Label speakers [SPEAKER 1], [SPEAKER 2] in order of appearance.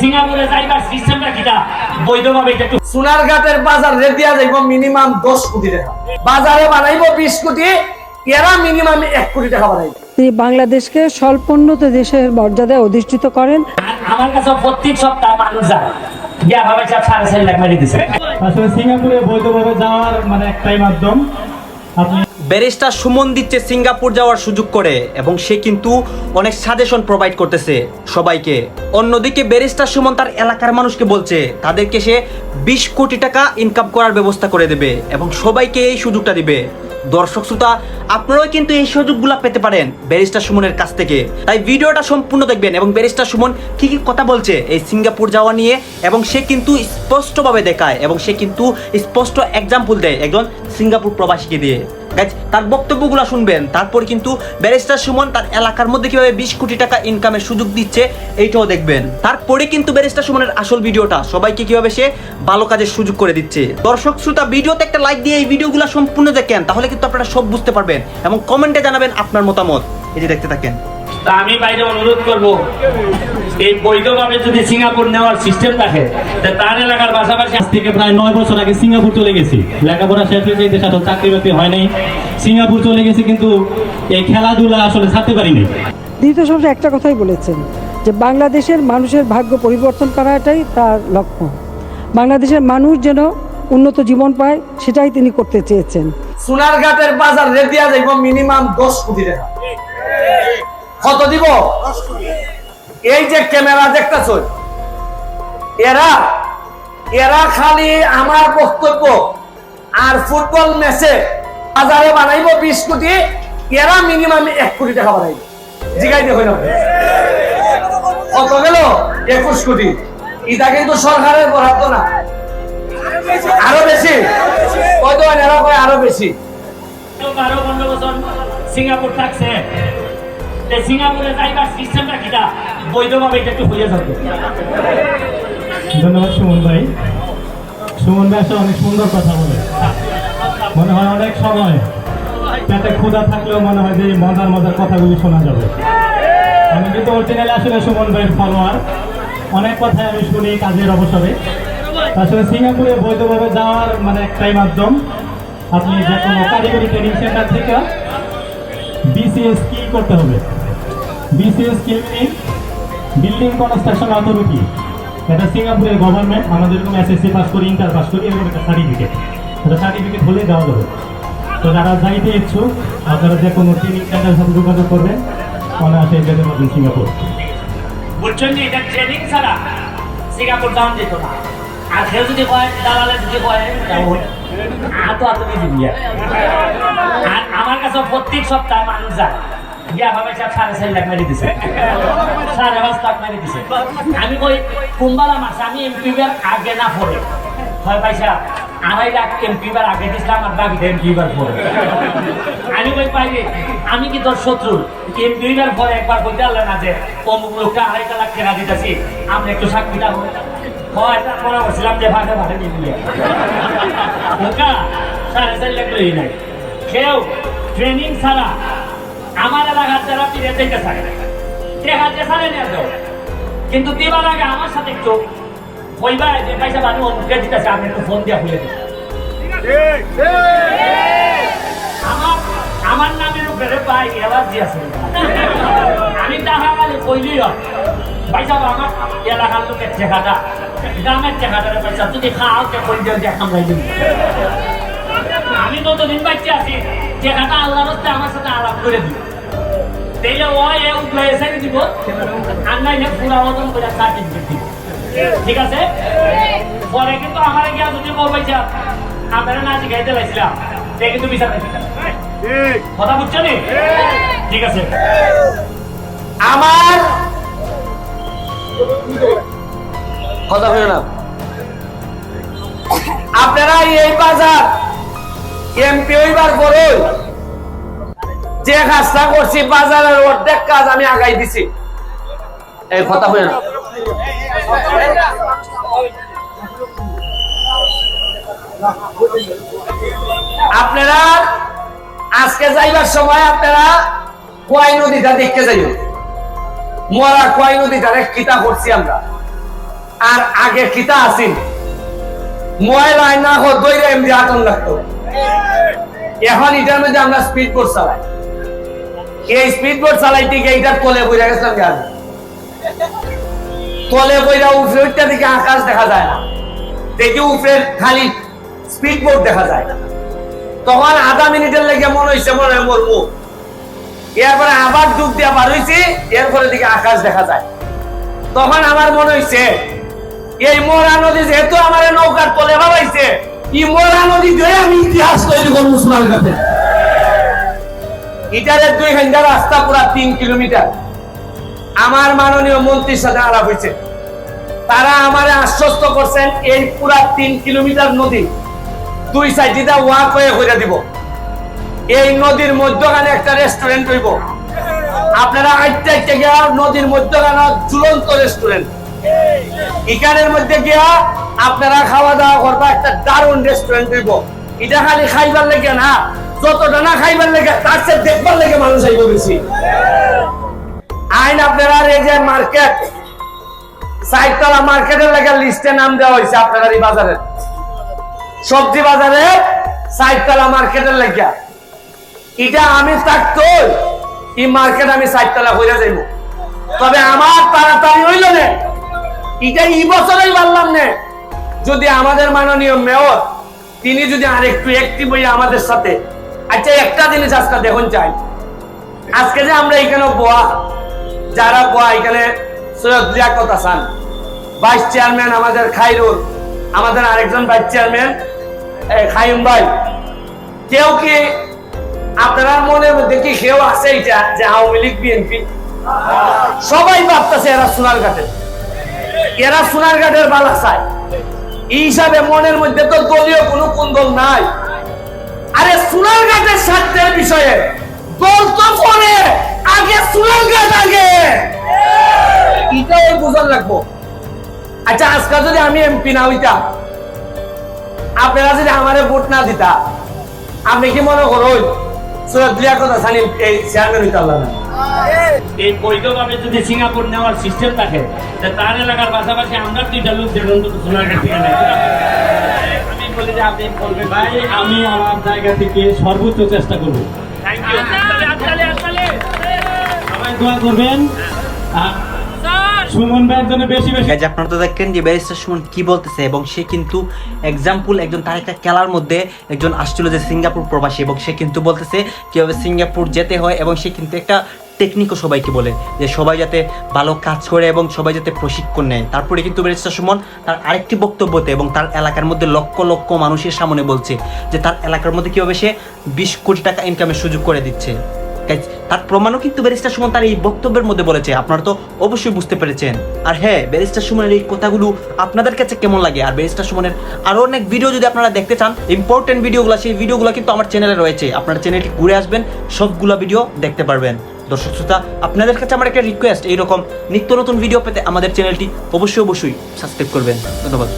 [SPEAKER 1] সিঙ্গাপুরে যাইবার সিস্টেমটা কিটা? বৈধভাবে একটু
[SPEAKER 2] সোনারঘাটের বাজার রেট দিয়া যাইব মিনিমাম দশ কোটি টাকা। বাজারে বানাইব বিশ কোটি এরা মিনিমাম এক কোটি টাকা বানাইব।
[SPEAKER 3] তিনি বাংলাদেশকে স্বল্পোন্নত দেশের মর্যাদায় অধিষ্ঠিত করেন।
[SPEAKER 1] আমার কাছে প্রত্যেক সপ্তাহ মানুষ যায়। গিয়া ভাবে চাপ সাড়ে চার লাখ মেরে দিছে।
[SPEAKER 4] আসলে সিঙ্গাপুরে বৈধভাবে যাওয়ার মানে একটাই মাধ্যম। আপনি
[SPEAKER 5] ব্যারিস্টার সুমন দিচ্ছে সিঙ্গাপুর যাওয়ার সুযোগ করে এবং সে কিন্তু অনেক সাজেশন প্রোভাইড করতেছে সবাইকে। অন্যদিকে ব্যারিস্টার সুমন তার এলাকার মানুষকে বলছে, তাদেরকে সে বিশ কোটি টাকা ইনকাম করার ব্যবস্থা করে দেবে এবং সবাইকে এই সুযোগটা দিবে। দর্শক শ্রোতা, আপনারাও কিন্তু এই সুযোগগুলো পেতে পারেন ব্যারিস্টার সুমনের কাছ থেকে। তাই ভিডিওটা সম্পূর্ণ দেখবেন এবং ব্যারিস্টার সুমন কি কি কথা বলছে এই সিঙ্গাপুর যাওয়া নিয়ে এবং সে কিন্তু স্পষ্টভাবে দেখায় এবং সে কিন্তু স্পষ্ট এক্সাম্পল দেয় একজন সিঙ্গাপুর প্রবাসীকে দিয়ে। তার বক্তব্যগুলো শুনবেন। তারপর কিন্তু ব্যারিস্টার সুমন তার এলাকার মধ্যে কীভাবে বিশ কোটি টাকা ইনকামের সুযোগ দিচ্ছে, এইটাও দেখবেন। তারপরে কিন্তু ব্যারিস্টার সুমনের আসল ভিডিওটা, সবাইকে কীভাবে সে ভালো কাজের সুযোগ করে দিচ্ছে। দর্শক শ্রোতা, ভিডিওতে একটা লাইক দিয়ে এই ভিডিওগুলো সম্পূর্ণ দেখেন, তাহলে কিন্তু আপনারা সব বুঝতে পারবেন এবং কমেন্টে জানাবেন আপনার মতামত। এই যে দেখতে থাকেন।
[SPEAKER 1] আমি বাইরে অনুরোধ করব। এই বৈধভাবে যদি সিঙ্গাপুর নেওয়ার সিস্টেম থাকে তার এলাকার পাশাপাশি
[SPEAKER 4] আজ থেকে প্রায় নয় বছর আগে সিঙ্গাপুর চলে গেছি। লেখাপড়া শেষ হয়েছে দেশে আসলে চাকরি বাকরি হয় নাই। সিঙ্গাপুর চলে গেছি কিন্তু এই খেলাধুলা আসলে ছাড়তে পারিনি।
[SPEAKER 3] দ্বিতীয় সবসময় একটা কথাই বলেছেন যে বাংলাদেশের মানুষের ভাগ্য পরিবর্তন করাটাই তার লক্ষ্য। বাংলাদেশের মানুষ যেন উন্নত জীবন পায় সেটাই তিনি করতে চেয়েছেন।
[SPEAKER 2] সোনারঘাটের বাজার রেট দিয়া যাইব মিনিমাম দশ কোটি টাকা। কত দিব? এই যে ক্যামেরা দেখতেছ, এরা এরা খালি আমার বক্তব্য আর ফুটবল ম্যাচে বাজারে বানাইব বিশ কোটি, এরা মিনিমাম এক কোটি টাকা বানাইব। জিগাই হইল কত গেল? একুশ কোটি। এটা কিন্তু সরকারের বরাদ্দ না। আরও বেশি। কয়তো এরা কয় আরও বেশি।
[SPEAKER 1] বারো পনেরো বছর সিঙ্গাপুর থাকছে। তে সিঙ্গাপুরে যাইবার সিস্টেমটা কিটা, বৈধভাবে এটা একটু
[SPEAKER 4] ধন্যবাদ সুমন ভাই। সুমন ভাই আসলে অনেক সুন্দর কথা বলে। মনে হয় অনেক সময় পেটে ক্ষুধা থাকলেও মনে হয় যে মজার মজার কথাগুলি শোনা যাবে। আমি কিন্তু অরিজিনালি আসলে সুমন ভাইয়ের ফলোয়ার অনেক কথাই আমি শুনি কাজের অবসরে। আসলে সিঙ্গাপুরে বৈধভাবে যাওয়ার মানে একটাই মাধ্যম। আপনি যে কোনো কারিগরি ট্রেনিং সেন্টার থেকে বিসিএস কি করতে হবে? বিসিএস কি বিল্ডিং কনস্ট্রাকশন অথরিটি এটা সিঙ্গাপুরের গভর্নমেন্ট আমাদের এরকম এসএসসি পাস করি ইন্টার পাস করি, এরকম একটা সার্টিফিকেট এটা সার্টিফিকেট হলে দেওয়া যাবে। তো যারা যাইতে ইচ্ছুক, আপনারা যে কোনো ট্রেনিং সেন্টার সাথে যোগাযোগ করবেন, অনায়াসে যেতে পারবেন সিঙ্গাপুর।
[SPEAKER 1] বুঝছেন এটা ট্রেনিং ছাড়া সিঙ্গাপুর যাওয়া যেত না। আর কেউ যদি কয়, দালালে যদি কয় দিয়ে দিবি আর আমার কাছে প্রত্যেক সপ্তাহ মানুষ যায়। দিছে। দিছে। আমি কই কুম্বালা মাস আমি এমপিবার আগে না পড়ে হয় পয়সা আড়াই লাখ এমপিবার আগে দিছিলাম, আর বাকিটা এমপিবার পরে। আমি কই পাইলে আমি কি তোর শত্রু? এমপি এমপিবার পরে একবার বলতে পারলে না যে, অমুক লোকটা আড়াইটা লাখ টাকা দিতেছি, আমরা একটু সাক্ষীটা হয় তারপর বলছিলাম যে ভাগে ভাগে নিয়ে ওকা সাড়ে চার লাখ লই নাই। কেউ ট্রেনিং ছাড়া আমার এলাকার যারা ফিরে যেতে চায় দেখা যে সারে নিয়ে যাও। কিন্তু দিবার আগে আমার সাথে একটু কইবা যে পয়সা বানু অমুকে দিতেছে আমি একটু ফোন দিয়ে খুলে দিই আমার আমার নামের উপরে পাই এলার্জি আছে। আমি টাকা খালি কইলি সাহেব, আমার এলাকার লোকের চেহারা, গ্রামের চেহারা পয়সা যদি খাও তে কই দিয়ে দেখাম ভাই আমি ততদিন বাচ্চা আছি চেহারা আল্লাহর হচ্ছে আমার সাথে আলাপ করে দিই তাইলে ও এ উঠলে এসে দিব, আর নাই পুরা মতন করে সার্টিফিকেট দিব। ঠিক আছে? পরে কিন্তু আমার গিয়া যদি বলবাইছা আপনারা না শিখাইতে লাইছিলাম সে কিন্তু বিচার কথা বুঝছ নি? ঠিক আছে।
[SPEAKER 2] আমার কথা হয়ে না। আপনারা এই বাজার এমপি হইবার পরে যে কাজটা করছি, বাজারের অর্ধেক কাজ আমি আগাই দিছি। এই কথা হয়ে না। আপনারা আজকে যাইবার সময় আপনারা কোয়াই নদীটা দেখতে যাইও? মরা কোয়াই নদীটা কিতা করছি আমরা। আর আগে কিতা আসিন ময়লা না হো দইরে এমনি আতন লাগতো। এখন এটার মধ্যে আমরা স্পিড বোর্ড চালাই। এই স্পিড বোর্ড চালাইতে গিয়ে এটা তলে বইরা গেছিলাম আমি। তলে বইরা উপরে ওইটা দিকে আকাশ দেখা যায় না। দেখি উপরে খালি স্পিড বোর্ড দেখা যায় না। তখন আধা মিনিটের লেগে মনে হয়েছে মনে হয় মরবো। এরপরে আবার ডুব দিয়ে বার হয়েছি এরপরে দিকে আকাশ দেখা যায়। তখন আমার মনে হয়েছে এই মোরা নদী যেহেতু আমার নৌকার তলে ভাবাইছে এই মোরা নদী দিয়ে আমি ইতিহাস তৈরি করব সোনার কাছে। ইটারের দুই ঘণ্টা রাস্তা পুরা তিন কিলোমিটার। আমার মাননীয় মন্ত্রীর সাথে আলাপ হয়েছে। তারা আমারে আশ্বস্ত করছেন, এই পুরা তিন কিলোমিটার নদী দুই সাইডে ওয়াক হয়ে করে দিব। এই নদীর মধ্যখানে একটা রেস্টুরেন্ট হইব। আপনারা আইতে গিয়া নদীর মধ্যখানে ঝুলন্ত রেস্টুরেন্ট এখানের মধ্যে গিয়া আপনারা খাওয়া দাওয়া করবা, একটা দারুণ রেস্টুরেন্ট হইব। এটা খালি খাইবার লেগে না, যতটা না খাইবার লেগে, তার চেয়ে দেখবার লেগে মানুষ আইব বেশি। আইন আপনারা যে মার্কেট সাইডতলা মার্কেটের লেগে লিস্টে নাম দেওয়া হয়েছে আপনারা এই বাজারের। সবজি বাজারে সাইডতলা মার্কেটের লেগে। এটা আমি থাকতো এই মার্কেট আমি সাইডতলা হইয়া যাইব। তবে আমার তাড়াতাড়ি হইল না। এটা এই বছরেই পারলাম না। যদি আমাদের মাননীয় মেয়র, তিনি যদি আরেকটু একটি বই আমাদের সাথে আচ্ছা একটা জিনিস আজকে দেখুন চাই। আজকে যে আমরা এখানে বোয়া যারা বোয়া এখানে সৈয়দ লিয়াকত হাসান ভাইস চেয়ারম্যান আমাদের খাইরুল, আমাদের আরেকজন ভাইস চেয়ারম্যান খাইম ভাই, কেউ কি আপনার মধ্যে কি কেউ আছে এটা যে আওয়ামী লীগ, বিএনপি? সবাই ভাবতেছে এরা সোনার ঘাটের এরা সোনার ঘাটের বালা চায়। এই হিসাবে মনের মধ্যে তো দলীয় কোনো কুন্দল নাই। আরে সোনার ঘাটের স্বার্থের বিষয়ে দল তো পরে আগে সোনার ঘাট আগে। এটাই বুঝান লাগবো। আচ্ছা আজকে যদি আমি এমপি না হইতাম, আপনারা যদি আমারে ভোট না দিতা, আপনি কি মনে করুন সৈয়দ লিয়াকত হাসান এই চেয়ারম্যান হইতে পারলাম না
[SPEAKER 1] এই বৈধভাবে যদি সিঙ্গাপুর নেওয়ার সিস্টেম থাকে তার এলাকার পাশাপাশি আমরা দুইটা লোক থেকে নেই। আমি বলি যে আপনি বলবেন ভাই
[SPEAKER 4] আমি আমার জায়গা থেকে সর্বোচ্চ চেষ্টা করব।
[SPEAKER 1] থ্যাংক ইউ
[SPEAKER 4] সবাই দোয়া করবেন। সুমন ভাইয়ের জন্য বেশি বেশি
[SPEAKER 5] আপনারা তো দেখেন যে ব্যারিস্টার সুমন কি বলতেছে এবং সে কিন্তু এক্সাম্পল একজন তার একটা খেলার মধ্যে একজন আসছিল যে সিঙ্গাপুর প্রবাসী এবং সে কিন্তু বলতেছে কীভাবে সিঙ্গাপুর যেতে হয় এবং সে কিন্তু একটা টেকনিকও সবাইকে বলে যে সবাই যাতে ভালো কাজ করে এবং সবাই যাতে প্রশিক্ষণ নেয়। তারপরে কিন্তু ব্যারিস্টার সুমন তার আরেকটি বক্তব্যতে এবং তার এলাকার মধ্যে লক্ষ লক্ষ মানুষের সামনে বলছে যে তার এলাকার মধ্যে কীভাবে সে বিশ কোটি টাকা ইনকামের সুযোগ করে দিচ্ছে। তার প্রমাণও কিন্তু ব্যারিস্টার সুমন তার এই বক্তব্যের মধ্যে বলেছে। আপনারা তো অবশ্যই বুঝতে পেরেছেন। আর হ্যাঁ ব্যারিস্টার সুমনের এই কথাগুলো আপনাদের কাছে কেমন লাগে? আর ব্যারিস্টার সুমনের আরও অনেক ভিডিও যদি আপনারা দেখতে চান ইম্পর্টেন্ট ভিডিওগুলো সেই ভিডিওগুলো কিন্তু আমার চ্যানেলে রয়েছে। আপনার চ্যানেলটি ঘুরে আসবেন, সবগুলো ভিডিও দেখতে পারবেন। দর্শক শ্রোতা, আপনাদের কাছে আমার একটা রিকোয়েস্ট এইরকম নিত্য নতুন ভিডিও পেতে আমাদের চ্যানেলটি অবশ্যই অবশ্যই সাবস্ক্রাইব করবেন। ধন্যবাদ।